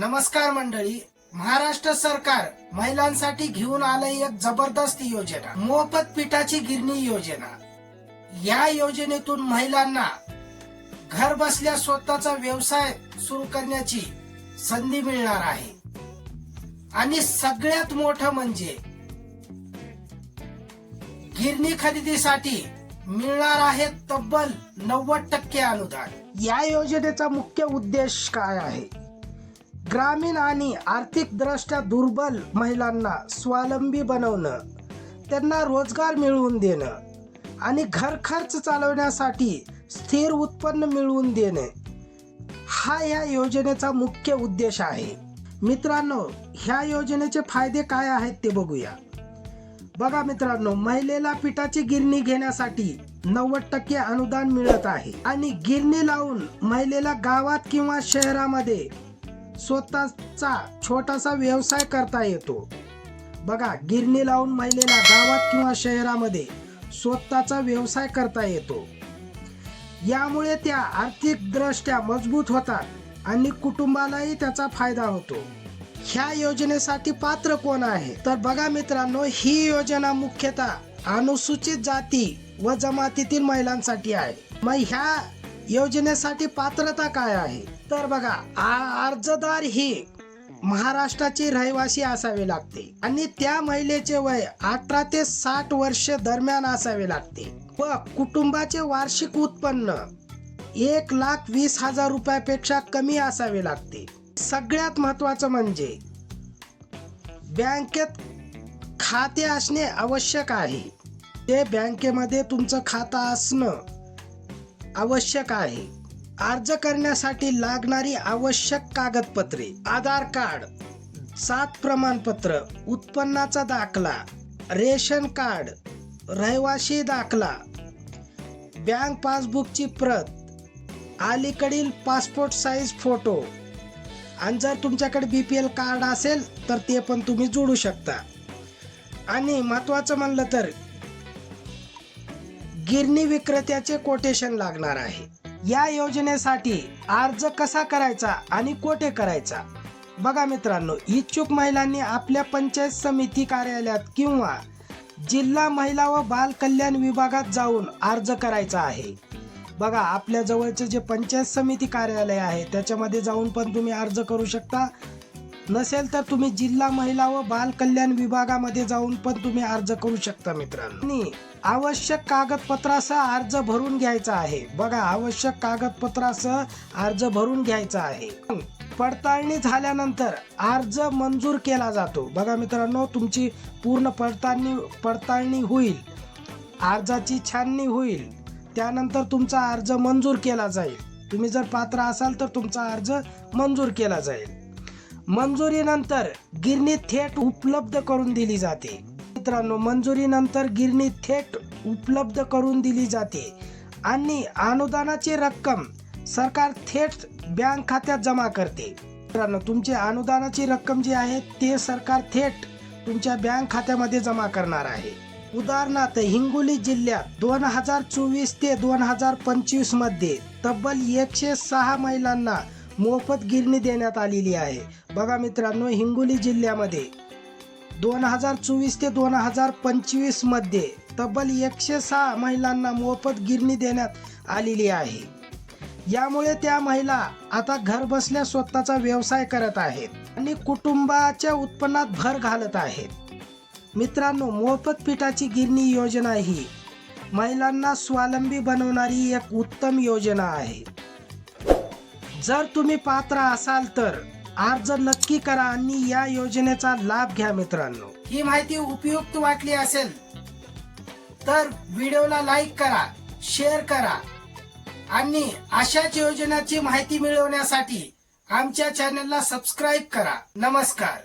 नमस्कार मंडळी महाराष्ट्र सरकार महिलांसाठी घेऊन आलंय एक जबरदस्त योजना मोफत पिठाची गिरणी योजना. या योजनेतून महिलांना घर बसल्या स्वतःचा व्यवसाय सुरू करण्याची संधी मिळणार आहे. आणि सगळ्यात मोठं म्हणजे गिरणी खरेदीसाठी मिळणार आहे तब्बल नव्वद टक्के अनुदान. या योजनेचा मुख्य उद्देश काय आहे? ग्रामीण आणि आर्थिकदृष्ट्या दुर्बल महिलांना स्वावलंबी बनवणं त्यांना रोजगार मिळवून देणं आणि घर खर्च चालवण्यासाठी स्थिर उत्पन्न मिळवून देणे हा या योजनेचा मुख्य उद्देश आहे. मित्रांनो ह्या योजनेचे फायदे काय आहेत ते बघूया. बघा मित्रांनो महिलेला पिठाची गिरणी घेण्यासाठी नव्वद टक्के अनुदान मिळत आहे. आणि गिरणी लावून महिलेला गावात किंवा शहरामध्ये स्वतःचा छोटासा व्यवसाय करता येतो. बघा गिरणी लावून महिलेला गावात किंवा शहरामध्ये स्वतःचा व्यवसाय करता येतो. यामुळे त्या आर्थिक दृष्ट्या मजबूत होतात आणि कुटुंबालाही त्याचा फायदा होतो. ह्या योजनेसाठी पात्र कोण आहे? तर बघा मित्रांनो ही योजना मुख्यतः अनुसूचित जाती व जमातीतील महिलांसाठी आहे. मग ह्या योजनेसाठी पात्रता काय आहे? तर बघा आ- अर्जदार ही महाराष्ट्राची रहिवासी असावे लागते आणि त्या महिलेचे वय अठरा ते साठ वर्ष दरम्यान असावे लागते व कुटुंबाचे वार्षिक उत्पन्न एक लाख वीस हजार रुपयापेक्षा कमी असावे लागते. सगळ्यात महत्वाचं म्हणजे बँकेत खाते असणे आवश्यक आहे. ते बँकेमध्ये तुमचं खातं असणं आवश्यक आहे. अर्ज करण्यासाठी लागणारी आवश्यक कागदपत्रे आधार कार्ड सात प्रमाणपत्र उत्पन्नाचा दाखला रेशन कार्ड रहिवासी दाखला बँक पासबुकची प्रत अलीकडील पासपोर्ट साईज फोटो. आणि जर तुमच्याकडे बी पी एल कार्ड असेल तर ते पण तुम्ही जोडू शकता. आणि महत्त्वाचं म्हणलं तर गिरणी विक्रेत्याचे कोटेशन लागणार आहे. या योजनेसाठी अर्ज कसा करायचा आणि कोठे करायचा? बघा मित्रांनो इच्छुक महिलांनी आपल्या पंचायत समिती कार्यालयात किंवा जिल्हा महिला व बाल कल्याण विभागात जाऊन अर्ज करायचा आहे. बघा आपल्या जवळचे जे पंचायत समिती कार्यालय आहे त्याच्यामध्ये जाऊन पण तुम्ही अर्ज करू शकता. नसेल तर तुम्ही जिल्हा महिला व बाल कल्याण विभागामध्ये जाऊन पण तुम्ही अर्ज करू शकता मित्रांनो. आवश्यक कागदपत्रासह अर्ज भरून घ्यायचा आहे. बघा आवश्यक कागदपत्रासह अर्ज भरून घ्यायचा आहे. पडताळणी झाल्यानंतर अर्ज मंजूर केला जातो. बघा मित्रांनो तुमची पूर्ण पडताळणी पडताळणी होईल. अर्जाची छाननी होईल. त्यानंतर तुमचा अर्ज मंजूर केला जाईल. तुम्ही जर पात्र असाल तर तुमचा अर्ज मंजूर केला जाईल. मंजुरीनंतर गिरणी थेट उपलब्ध करून दिली जाते. मित्रांनो मंजुरीनंतर गिरणी थेट उपलब्ध करून दिली जाते. आणि अनुदानाची रक्कम सरकार थेट बँक खात्यात जमा करते. मित्रांनो तुमची अनुदानाची रक्कम जी आहे ते सरकार थेट तुमच्या बँक खात्यामध्ये जमा करणार आहे. उदाहरणार्थ हिंगोली जिल्ह्यात दोन हजार चोवीस ते दोन हजार पंचवीसमध्ये तब्बल एकशे सहा महिलांना मोफत गिरणी देण्यात आलेली आहे. बघा मित्रांनो हिंगोली जिल्ह्यामध्ये दोन हजार चोवीस ते दोन हजार पंचवीसमध्ये तब्बल एकशे सहा महिलांना मोफत गिरणी देण्यात आलेली आहे. यामुळे त्या महिला आता घर बसल्या स्वतःचा व्यवसाय करत आहेत आणि कुटुंबाच्या उत्पन्नात भर घालत आहेत. मित्रांनो मोफत पिठाची गिरणी योजना ही महिलांना स्वावलंबी बनवणारी एक उत्तम योजना आहे. जर तुम्ही पात्र असाल तर अर्ज नक्की करा आणि या योजनेचा लाभ घ्या मित्रांनो. ही माहिती उपयुक्त वाटली असेल तर व्हिडिओला लाईक करा शेअर करा आणि अशाच योजनाची माहिती मिळवण्यासाठी आमच्या चॅनलला सबस्क्राईब करा. नमस्कार.